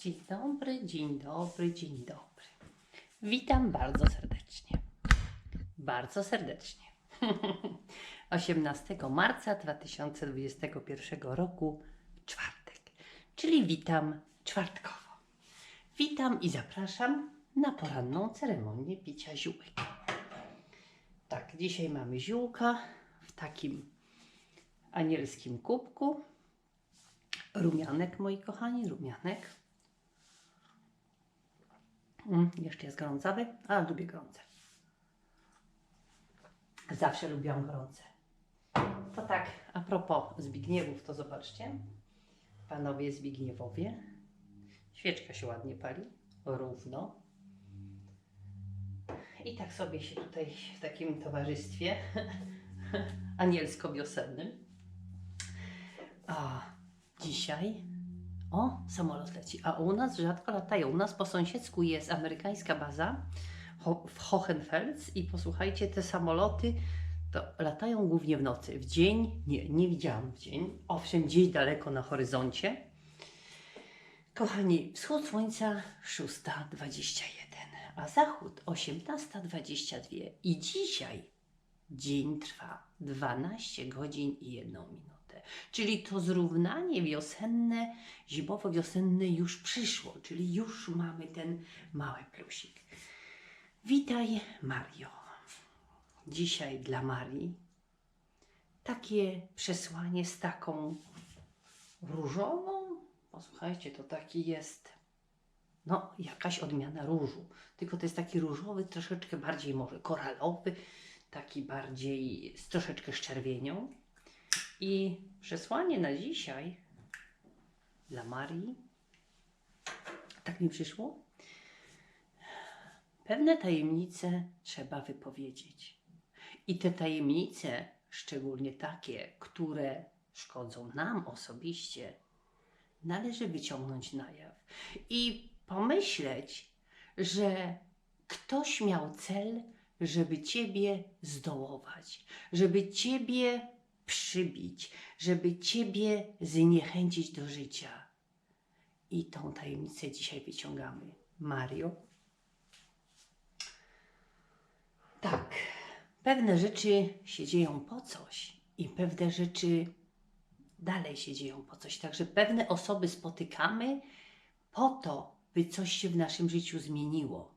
Dzień dobry, dzień dobry, dzień dobry. Witam bardzo serdecznie. Bardzo serdecznie. 18 marca 2021 roku, czwartek, czyli witam czwartkowo. Witam i zapraszam na poranną ceremonię picia ziółek. Tak, dzisiaj mamy ziółka w takim anielskim kubku. Rumianek, moi kochani, rumianek. Mm, jeszcze jest gorącawy, ale lubię gorące. Zawsze lubiłam gorące. To tak, a propos Zbigniewów, to zobaczcie. Panowie Zbigniewowie. Świeczka się ładnie pali, równo. I tak sobie się tutaj w takim towarzystwie anielsko-wiosennym. A dzisiaj o, samolot leci. A u nas rzadko latają. U nas po sąsiedzku jest amerykańska baza w Hohenfels i posłuchajcie, te samoloty to latają głównie w nocy. W dzień nie, nie widziałam w dzień. Owszem, gdzieś daleko na horyzoncie. Kochani, wschód słońca 6.21, a zachód 18.22 i dzisiaj dzień trwa 12 godzin i 1 minutę. Czyli to zrównanie wiosenne, zimowo-wiosenne już przyszło, czyli już mamy ten mały plusik. Witaj Mario. Dzisiaj dla Marii takie przesłanie z taką różową. Posłuchajcie, to taki jest no, jakaś odmiana różu. Tylko to jest taki różowy, troszeczkę bardziej może koralowy, taki bardziej z troszeczkę szczerwienią. I przesłanie na dzisiaj dla Marii, tak mi przyszło, pewne tajemnice trzeba wypowiedzieć. I te tajemnice, szczególnie takie, które szkodzą nam osobiście, należy wyciągnąć na jaw i pomyśleć, że ktoś miał cel, żeby Ciebie zdołować, żeby Ciebie przybić, żeby Ciebie zniechęcić do życia. I tą tajemnicę dzisiaj wyciągamy. Mario? Tak, pewne rzeczy się dzieją po coś i pewne rzeczy dalej się dzieją po coś. Także pewne osoby spotykamy po to, by coś się w naszym życiu zmieniło.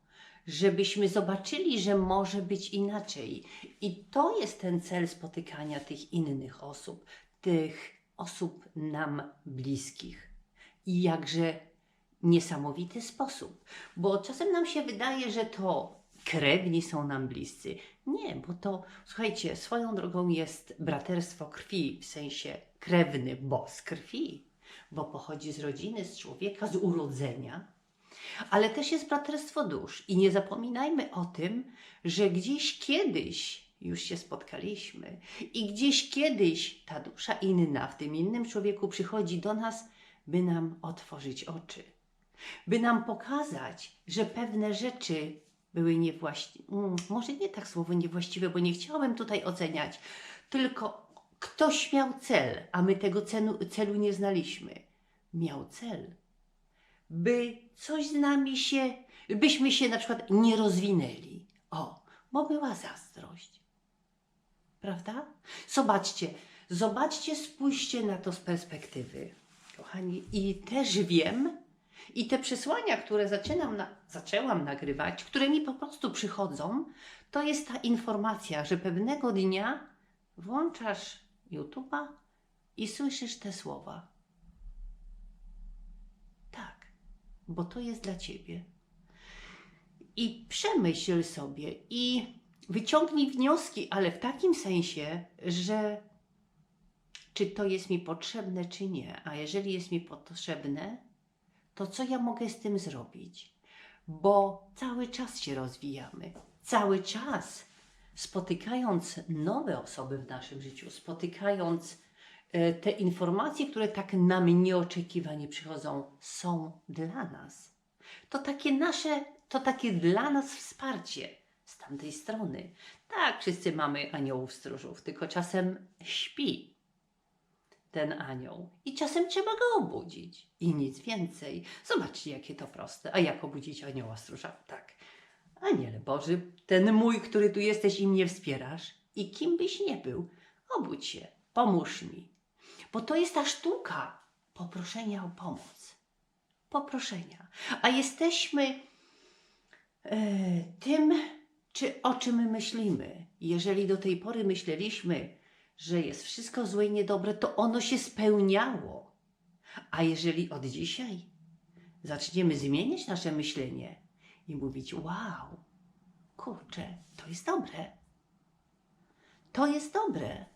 Żebyśmy zobaczyli, że może być inaczej. I to jest ten cel spotykania tych innych osób, tych osób nam bliskich. I jakże niesamowity sposób, bo czasem nam się wydaje, że to krewni są nam bliscy. Nie, bo to, słuchajcie, swoją drogą jest braterstwo krwi, w sensie krewny, bo z krwi, bo pochodzi z rodziny, z człowieka, z urodzenia, ale też jest braterstwo dusz. I nie zapominajmy o tym, że gdzieś kiedyś już się spotkaliśmy i gdzieś kiedyś ta dusza inna w tym innym człowieku przychodzi do nas, by nam otworzyć oczy, by nam pokazać, że pewne rzeczy były niewłaściwe. Mm, może nie tak słowo niewłaściwe, bo nie chciałabym tutaj oceniać, tylko ktoś miał cel, a my tego celu, celu nie znaliśmy. Miał cel, by coś z nami się, byśmy się na przykład nie rozwinęli. O, bo była zazdrość. Prawda? Zobaczcie, zobaczcie, spójrzcie na to z perspektywy, kochani. I też wiem, i te przesłania, które zaczynam na, zaczęłam nagrywać, które mi po prostu przychodzą, to jest ta informacja, że pewnego dnia włączasz YouTube'a i słyszysz te słowa. Tak, bo to jest dla ciebie. I przemyśl sobie i wyciągnij wnioski, ale w takim sensie, że czy to jest mi potrzebne, czy nie. A jeżeli jest mi potrzebne, to co ja mogę z tym zrobić? Bo cały czas się rozwijamy, cały czas spotykając nowe osoby w naszym życiu, spotykając te informacje, które tak nam nieoczekiwanie przychodzą, są dla nas. To takie nasze, to takie dla nas wsparcie z tamtej strony. Tak, wszyscy mamy aniołów stróżów, tylko czasem śpi. ten anioł. I czasem trzeba go obudzić. I nic więcej. Zobaczcie, jakie to proste. A jak obudzić anioła stróża? Tak. Aniele Boży, ten mój, który tu jesteś i mnie wspierasz. I kim byś nie był, obudź się, pomóż mi. Bo to jest ta sztuka poproszenia o pomoc. Poproszenia. A jesteśmy e, tym, czy o czym myślimy. Jeżeli do tej pory myśleliśmy, że jest wszystko złe i niedobre, to ono się spełniało. A jeżeli od dzisiaj zaczniemy zmieniać nasze myślenie i mówić: Wow, kurczę, to jest dobre. To jest dobre.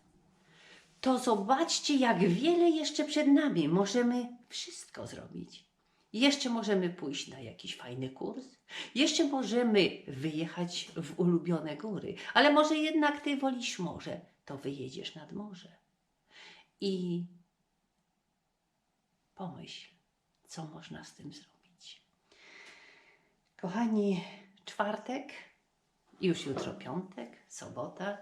To zobaczcie, jak wiele jeszcze przed nami. Możemy wszystko zrobić. Jeszcze możemy pójść na jakiś fajny kurs. Jeszcze możemy wyjechać w ulubione góry. Ale może jednak ty wolisz morze, to wyjedziesz nad morze. I pomyśl, co można z tym zrobić. Kochani, czwartek, już jutro piątek, sobota.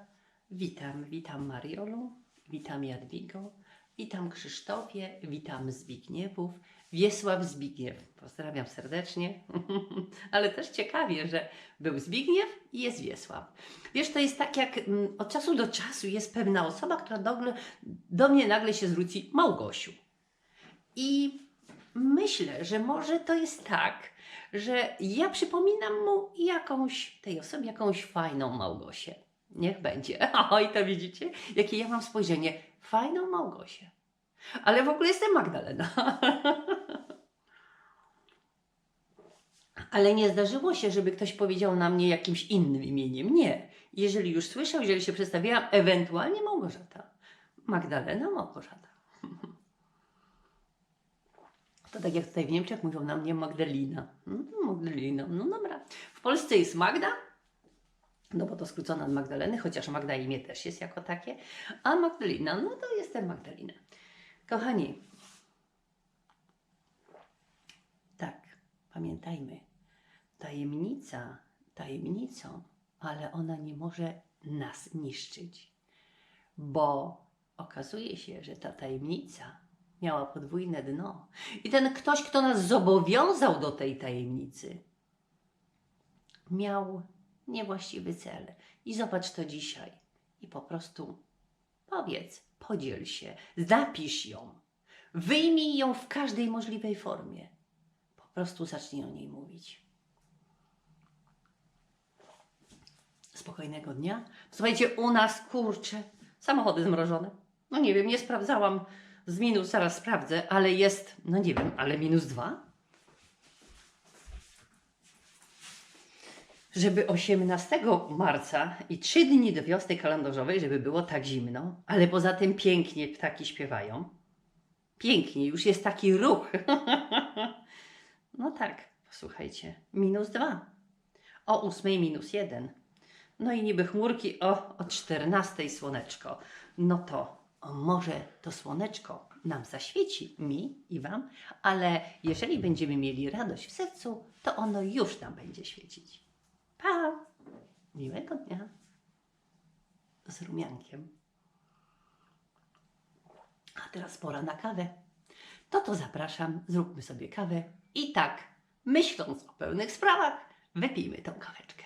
Witam, witam Mariolu, witam Jadwigo, witam Krzysztofie, witam Zbigniewów, Wiesław Zbigniew. Pozdrawiam serdecznie, ale też ciekawie, że był Zbigniew i jest Wiesław. Wiesz, to jest tak jak mm, od czasu do czasu jest pewna osoba, która nagle, do mnie nagle się zwróci Małgosiu. I myślę, że może to jest tak, że ja przypominam mu jakąś, tej osobie jakąś fajną Małgosię. Niech będzie. O, i to widzicie, jakie ja mam spojrzenie. Fajną Małgosię. Ale w ogóle jestem Magdalena. Ale nie zdarzyło się, żeby ktoś powiedział na mnie jakimś innym imieniem. Nie. Jeżeli już słyszał, jeżeli się przedstawiałam, ewentualnie Małgorzata. Magdalena Małgorzata. To tak jak tutaj w Niemczech mówią na mnie Magdalena. No, Magdalena, no dobra. W Polsce jest Magda, no bo to skrócone od Magdaleny, chociaż Magda imię też jest jako takie, a Magdalena, no to jestem Magdalena. Kochani, tak, pamiętajmy, tajemnica tajemnicą, ale ona nie może nas niszczyć, bo okazuje się, że ta tajemnica miała podwójne dno. I ten ktoś, kto nas zobowiązał do tej tajemnicy, miał niewłaściwy cel. I zobacz to dzisiaj. I po prostu powiedz, podziel się, zapisz ją, wyjmij ją w każdej możliwej formie. Po prostu zacznij o niej mówić. Spokojnego dnia. Słuchajcie, u nas kurczę, samochody zmrożone. No nie wiem, nie sprawdzałam z minus, zaraz sprawdzę, ale jest, no nie wiem, ale minus dwa. Żeby 18 marca i 3 dni do wiosny kalendarzowej, żeby było tak zimno, ale poza tym pięknie ptaki śpiewają. Pięknie, już jest taki ruch. no tak, posłuchajcie, minus 2. O 8 minus 1. No i niby chmurki, o, o 14 słoneczko. No to może to słoneczko nam zaświeci, mi i Wam, ale jeżeli będziemy mieli radość w sercu, to ono już nam będzie świecić. Pa! Miłego dnia. Z rumiankiem. A teraz pora na kawę. To to zapraszam, zróbmy sobie kawę i tak, myśląc o pełnych sprawach, wypijmy tą kaweczkę.